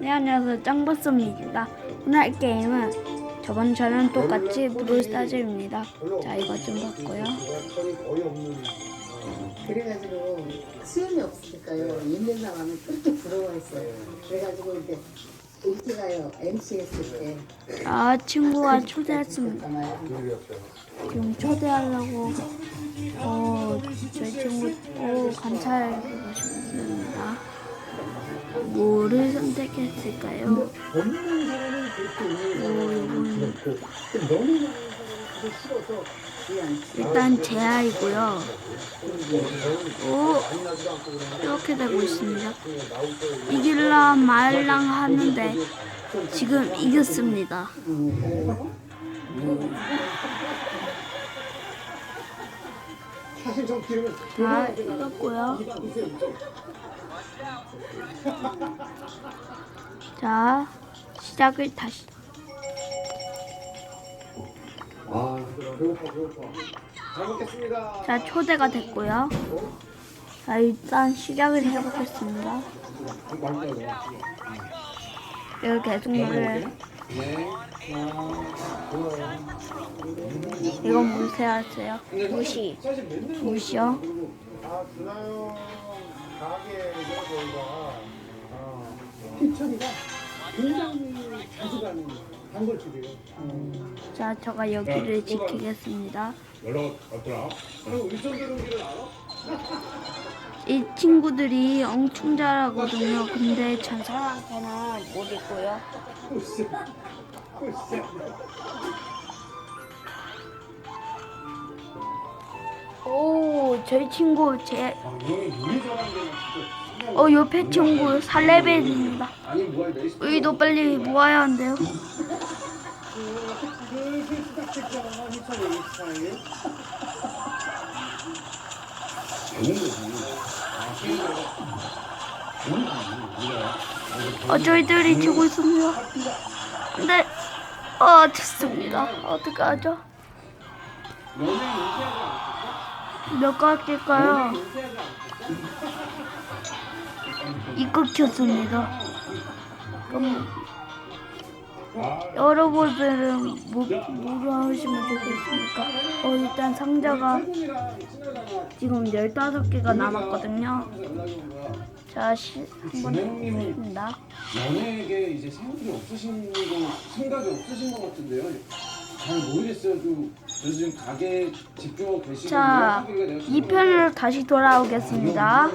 네 안녕하세요. 짱버스입니다. 오늘 할 게임은 저번처럼 똑같이 브롤스타즈입니다. 자 이거 좀 바꿔요. 그래가지고 수염이 없으니까요. 있는 사람은 그렇게 부러워했어요. 그래가지고 이제 인기가요 MC 했을 때. 아 친구가 초대했습니다. 지금 초대하려고. 어 저희 친구 어 관찰해보고 싶습니다 뭐를 선택했을까요? 없는 사람은 그렇게 오 너무 그냥 일단 제 아이고요. 오 이렇게 되고 있습니다. 이길라 말랑 하는데 지금 이겼습니다. 다 이겼고요 자 시작을 다시. 아 배고파 배고파 잘 먹겠습니다. 자 초대가 됐고요. 자 일단 시작을 해보겠습니다. 이거 계속 노래? 네 이건 무시하세요. 무시. 무시요? 아, 가게에서 저희가 아, 희철이가 굉장히 자주 가는 단골집이에요. 자 저가 여기를 지키겠습니다. 연락 왔더라. 그리고 일정대로기를 알아? 이 친구들이 엄청 잘하거든요. 근데 전 사람한테는 못 있고요. 글쎄 글쎄 오 저희 친구 제 어, 옆에 친구 4레벨입니다. 아니 뭐야 레시피 우리도 빨리 모아야 한대요. 어, 저희들이 지고 있습니다. 근데, 어, 됐습니다. 어떡하죠? 몇 않았어? 이거 켰습니다. 그럼, 아, 여러분들은 뭐, 뭐로 하시면 좋겠습니까? 어, 일단 상자가 지금 15개가 남았거든요. 자, 시, 한번 해보겠습니다. 연예계 이제 생각이 없으신 거 생각이 없으신 것 같은데요. 잘 모르겠어요. 좀 그래서 지금 가게 집중하고 계시는데 자, 2편으로 다시 돌아오겠습니다.